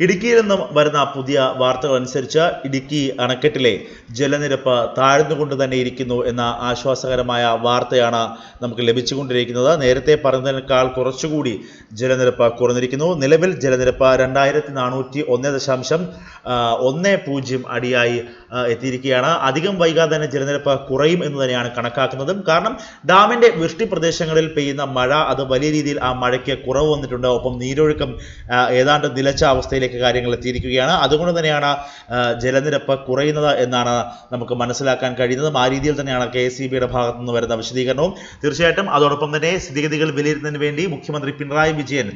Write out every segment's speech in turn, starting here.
ഇടുക്കിയിൽ നിന്നും വരുന്ന പുതിയ വാർത്തകൾ അനുസരിച്ച് ഇടുക്കി അണക്കെട്ടിലെ ജലനിരപ്പ് താഴ്ന്നുകൊണ്ട് തന്നെ ഇരിക്കുന്നു എന്ന ആശ്വാസകരമായ വാർത്തയാണ് നമുക്ക് ലഭിച്ചുകൊണ്ടിരിക്കുന്നത്. നേരത്തെ പറഞ്ഞതിനേക്കാൾ കുറച്ചുകൂടി ജലനിരപ്പ് കുറഞ്ഞിരിക്കുന്നു. നിലവിൽ ജലനിരപ്പ് രണ്ടായിരത്തി നാനൂറ്റി ഒന്ന് ദശാംശം ഒന്ന് പൂജ്യം അടിയായി എത്തിയിരിക്കുകയാണ്. അധികം വൈകാതെ തന്നെ ജലനിരപ്പ് കുറയും എന്ന് തന്നെയാണ് കണക്കാക്കുന്നതും. കാരണം ഡാമിന്റെ വൃഷ്ടി പ്രദേശങ്ങളിൽ പെയ്യുന്ന മഴ അത് വലിയ രീതിയിൽ ആ മഴയ്ക്ക് കുറവ് വന്നിട്ടുണ്ട്. ഒപ്പം നീരൊഴുക്കം ഏതാണ്ട് നിലച്ച അവസ്ഥയിലേക്ക് കാര്യങ്ങൾ എത്തിയിരിക്കുകയാണ്. അതുകൊണ്ട് തന്നെയാണ് ജലനിരപ്പ് കുറയുന്നത് എന്നാണ് നമുക്ക് മനസ്സിലാക്കാൻ കഴിയുന്നതും ആ രീതിയിൽ തന്നെയാണ് കെ എസ് ബിയുടെ ഭാഗത്തു നിന്ന് വരുന്ന വിശദീകരണവും. തീർച്ചയായിട്ടും അതോടൊപ്പം തന്നെ സ്ഥിതിഗതികൾ വിലയിരുത്തുന്നതിന് വേണ്ടി മുഖ്യമന്ത്രി പിണറായി വിജയൻ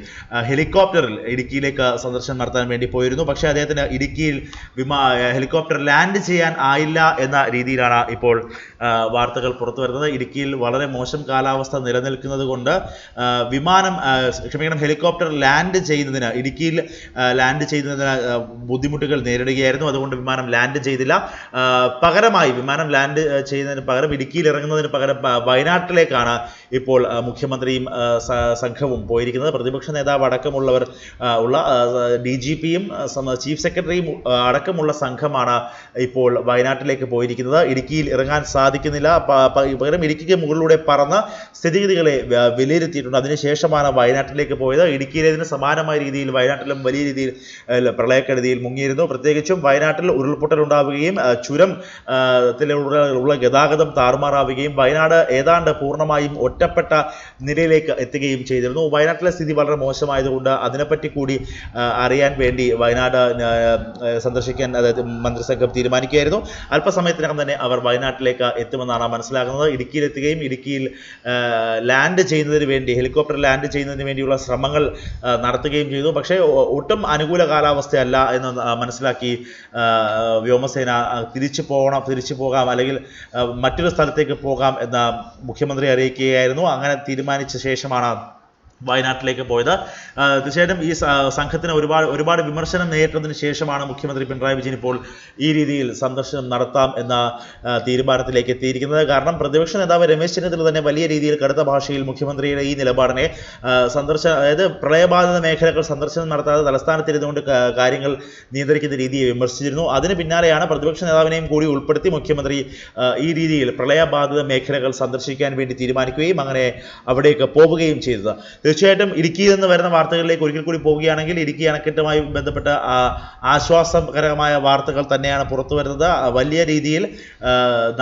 ഹെലികോപ്റ്ററിൽ ഇടുക്കിയിലേക്ക് സന്ദർശനം നടത്താൻ വേണ്ടി പോയിരുന്നു. പക്ഷേ അദ്ദേഹത്തിന് ഇടുക്കിയിൽ വിമാ ഹെലികോപ്റ്റർ ലാൻഡ് ചെയ്യാൻ ആയില്ല എന്ന രീതിയിലാണ് ഇപ്പോൾ വാർത്തകൾ പുറത്തു വരുന്നത്. ഇടുക്കിയിൽ വളരെ മോശം കാലാവസ്ഥ നിലനിൽക്കുന്നത് കൊണ്ട് വിമാനം ക്ഷമിക്കണം ഹെലികോപ്റ്റർ ലാൻഡ് ചെയ്യുന്നതിന് ഇടുക്കിയിൽ ആ, ലാൻഡ് ചെയ്യുന്നതിന് ബുദ്ധിമുട്ടുകൾ നേരിടുകയായിരുന്നു. അതുകൊണ്ട് വിമാനം ലാൻഡ് ചെയ്തില്ല. പകരമായി വിമാനം ലാൻഡ് ചെയ്യുന്നതിന് പകരം ഇടുക്കിയിൽ ഇറങ്ങുന്നതിന് പകരം വയനാട്ടിലേക്കാണ് ഇപ്പോൾ മുഖ്യമന്ത്രിയും സംഘവും പോയിരിക്കുന്നത്. പ്രതിപക്ഷ നേതാവ് അടക്കമുള്ളവർ ഉള്ള ഡി ജി പിയും ചീഫ് സെക്രട്ടറിയും അടക്കമുള്ള സംഘമാണ് ഇപ്പോൾ വയനാട്ടിലേക്ക് പോയിരിക്കുന്നത്. ഇടുക്കിയിൽ ഇറങ്ങാൻ സാധിക്കുന്നില്ല. പകരം ഇടുക്കിക്ക് മുകളിലൂടെ പറന്ന് സ്ഥിതിഗതികളെ വിലയിരുത്തിയിട്ടുണ്ട്. അതിനുശേഷമാണ് വയനാട്ടിലേക്ക് പോയത്. ഇടുക്കിയിലേതിന് സമാനമായ രീതിയിൽ വയനാട്ടിലും വലിയ രീതിയിൽ പ്രളയക്കെടുതിയിൽ മുങ്ങിയിരുന്നു. പ്രത്യേകിച്ചും വയനാട്ടിൽ ഉരുൾപൊട്ടൽ ഉണ്ടാവുകയും ചുരം ഉള്ള ഗതാഗതം താറുമാറാവുകയും വയനാട് ഏതാണ്ട് പൂർണമായും ഒറ്റപ്പെട്ട നിലയിലേക്ക് എത്തുകയും ചെയ്തിരുന്നു. വയനാട്ടിലെ സ്ഥിതി വളരെ മോശമായതുകൊണ്ട് അതിനെപ്പറ്റി കൂടി അറിയാൻ വേണ്ടി വയനാട് സന്ദർശിക്കാൻ അതായത് മന്ത്രിസംഘം തീരുമാനിക്കുകയായിരുന്നു. അല്പസമയത്തിനകം തന്നെ അവർ വയനാട്ടിലേക്ക് എത്തുമെന്നാണ് മനസ്സിലാക്കുന്നത് ഇടുക്കിയിൽ എത്തുകയും ഇടുക്കിയിൽ ലാൻഡ് ചെയ്യുന്നതിന് വേണ്ടി ഹെലികോപ്റ്റർ ലാൻഡ് ചെയ്യുന്നതിന് വേണ്ടിയുള്ള ശ്രമങ്ങൾ നടത്തുകയും ചെയ്തു. പക്ഷേ ഒട്ടും അനുകൂല കാലാവസ്ഥയല്ല എന്ന് മനസ്സിലാക്കി വ്യോമസേന തിരിച്ചു പോകണം തിരിച്ചു പോകാം അല്ലെങ്കിൽ മറ്റൊരു സ്ഥലത്തേക്ക് പോകാം എന്ന് മുഖ്യമന്ത്രി അറിയിക്കുകയായിരുന്നു. അങ്ങനെ തീരുമാനിച്ച ശേഷമാണ് വയനാട്ടിലേക്ക് പോയത്. തീർച്ചയായിട്ടും ഈ സംഘത്തിന് ഒരുപാട് ഒരുപാട് വിമർശനം നേരിട്ടതിന് ശേഷമാണ് മുഖ്യമന്ത്രി പിണറായി വിജയൻ ഇപ്പോൾ ഈ രീതിയിൽ സന്ദർശനം നടത്താം എന്ന തീരുമാനത്തിലേക്ക് എത്തിയിരിക്കുന്നത്. കാരണം പ്രതിപക്ഷ നേതാവ് രമേശ് ചെന്നിത്തല തന്നെ വലിയ രീതിയിൽ കടുത്ത ഭാഷയിൽ മുഖ്യമന്ത്രിയുടെ ഈ നിലപാടിനെ സന്ദർശന അതായത് പ്രളയബാധിത മേഖലകൾ സന്ദർശനം നടത്താതെ തലസ്ഥാനത്തിരുന്നുകൊണ്ട് കാര്യങ്ങൾ നിയന്ത്രിക്കുന്ന രീതിയെ വിമർശിച്ചിരുന്നു. അതിന് പിന്നാലെയാണ് പ്രതിപക്ഷ നേതാവിനെയും കൂടി ഉൾപ്പെടുത്തി മുഖ്യമന്ത്രി ഈ രീതിയിൽ പ്രളയബാധിത മേഖലകൾ സന്ദർശിക്കാൻ വേണ്ടി തീരുമാനിക്കുകയും അങ്ങനെ അവിടേക്ക് പോവുകയും ചെയ്തത്. തീർച്ചയായിട്ടും ഇടുക്കിയിൽ നിന്ന് വരുന്ന വാർത്തകളിലേക്ക് ഒരിക്കൽ കൂടി പോവുകയാണെങ്കിൽ ഇടുക്കി അണക്കെട്ടുമായി ബന്ധപ്പെട്ട ആശ്വാസകരമായ വാർത്തകൾ തന്നെയാണ് പുറത്തു വരുന്നത്. വലിയ രീതിയിൽ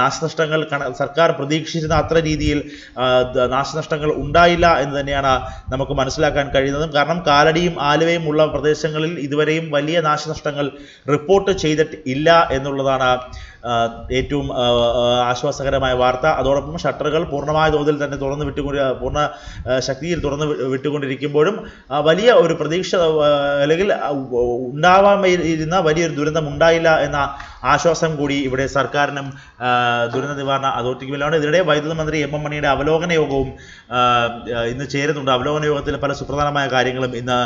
നാശനഷ്ടങ്ങൾ സർക്കാർ പ്രതീക്ഷിച്ചിരുന്ന അത്ര രീതിയിൽ നാശനഷ്ടങ്ങൾ ഉണ്ടായില്ല എന്ന് തന്നെയാണ് നമുക്ക് മനസ്സിലാക്കാൻ കഴിയുന്നതും. കാരണം കാലടിയും ആലുവയും ഉള്ള പ്രദേശങ്ങളിൽ ഇതുവരെയും വലിയ നാശനഷ്ടങ്ങൾ റിപ്പോർട്ട് ചെയ്തിട്ടില്ല എന്നുള്ളതാണ് ഏറ്റവും ആശ്വാസകരമായ വാർത്ത. അതോടൊപ്പം ഷട്ടറുകൾ പൂർണമായ തോതിൽ തന്നെ തുറന്നു വിട്ടുകൊണ്ട് പൂർണ ശക്തിയിൽ തുറന്ന് വിട്ടുകൊണ്ടിരിക്കുമ്പോഴും വലിയ ഒരു പ്രതീക്ഷ അല്ലെങ്കിൽ ആ, ഉ- ഉണ്ടാവാൻ ഇരുന്ന വലിയൊരു ദുരന്തം ഉണ്ടായില്ല എന്ന ആശ്വാസം കൂടി ഇവിടെ സർക്കാരിനും ദുരന്ത നിവാരണ അതോറിറ്റിക്കുമെല്ലാം ഇതിനിടെ വൈദ്യുത മന്ത്രി എം എം മണിയുടെ അവലോകന യോഗവും ഇന്ന് ചേരുന്നുണ്ട്. അവലോകന യോഗത്തിൽ പല സുപ്രധാനമായ കാര്യങ്ങളും ഇന്ന്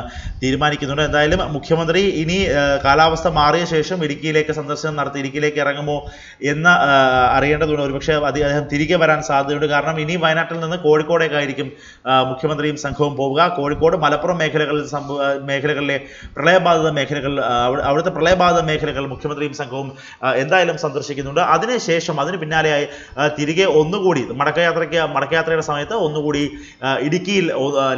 തീരുമാനിക്കുന്നുണ്ട്. എന്തായാലും മുഖ്യമന്ത്രി ഇനി കാലാവസ്ഥ മാറിയ ശേഷം ഇടുക്കിയിലേക്ക് സന്ദർശനം നടത്തി ഇടുക്കിയിലേക്ക് ഇറങ്ങുമോ എന്ന് അറിയേണ്ടതുണ്ട്. ഒരുപക്ഷെ അദ്ദേഹം തിരികെ വരാൻ സാധ്യതയുണ്ട്. കാരണം ഇനി വയനാട്ടിൽ നിന്ന് കോഴിക്കോടേക്കായിരിക്കും മുഖ്യമന്ത്രിയും സംഘവും പോവുക. കോഴിക്കോട് മലപ്പുറം മേഖലകളിൽ മേഖലകളിലെ പ്രളയബാധിത മേഖലകൾ അവിടുത്തെ പ്രളയബാധിത മേഖലകൾ മുഖ്യമന്ത്രിയും സംഘവും എന്തായാലും സന്ദർശിക്കുന്നുണ്ട്. അതിനുശേഷം അതിന് പിന്നാലെയായി തിരികെ ഒന്നുകൂടി മടക്കയാത്രയ്ക്ക് മടക്കയാത്രയുടെ സമയത്ത് ഒന്നുകൂടി ഇടുക്കിയിൽ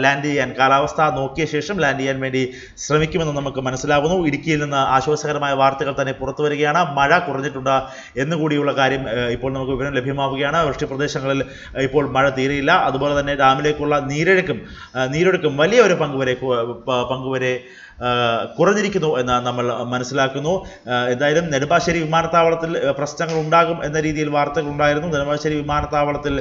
ലാൻഡ് ചെയ്യാൻ കാലാവസ്ഥ നോക്കിയ ശേഷം ലാൻഡ് ചെയ്യാൻ വേണ്ടി ശ്രമിക്കുമെന്ന് നമുക്ക് മനസ്സിലാകുന്നു. ഇടുക്കിയിൽ നിന്ന് ആശ്വാസകരമായ വാർത്തകൾ തന്നെ പുറത്തു വരികയാണ്. മഴ കുറഞ്ഞിട്ടുണ്ട്. എന്നുകൂടിയുള്ള കാര്യം ഇപ്പോൾ നമുക്ക് വിവരം ലഭ്യമാവുകയാണ്. വൃഷ്ടിപ്രദേശങ്ങളിൽ ഇപ്പോൾ മഴ തീരെയില്ല. അതുപോലെ തന്നെ ഡാമിലേക്കുള്ള നീരൊഴുക്കും നീരൊഴുക്കും വലിയ ഒരു പങ്കുവരെ പങ്കുവരെ കുറഞ്ഞിരിക്കുന്നു എന്ന് നമ്മൾ മനസ്സിലാക്കുന്നു. എന്തായാലും നെടുമ്പാശ്ശേരി വിമാനത്താവളത്തിൽ പ്രശ്നങ്ങൾ ഉണ്ടാകും എന്ന രീതിയിൽ വാർത്തകൾ ഉണ്ടായിരുന്നു നെടുമ്പാശ്ശേരി വിമാനത്താവളത്തിൽ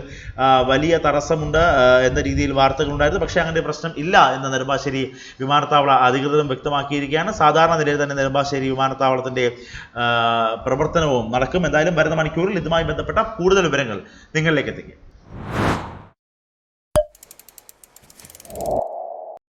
വലിയ തടസ്സമുണ്ട് എന്ന രീതിയിൽ വാർത്തകൾ ഉണ്ടായിരുന്നു പക്ഷേ അങ്ങനെ പ്രശ്നം ഇല്ല എന്ന് നെടുമ്പാശ്ശേരി വിമാനത്താവള അധികൃതരും വ്യക്തമാക്കിയിരിക്കുകയാണ്. സാധാരണ നിലയിൽ തന്നെ നെടുമ്പാശ്ശേരി വിമാനത്താവളത്തിന്റെ പ്രവർത്തനവും നടക്കും. എന്തായാലും വരുന്ന മണിക്കൂറിൽ ഇതുമായി ബന്ധപ്പെട്ട കൂടുതൽ വിവരങ്ങൾ നിങ്ങളിലേക്ക് എത്തിക്കും.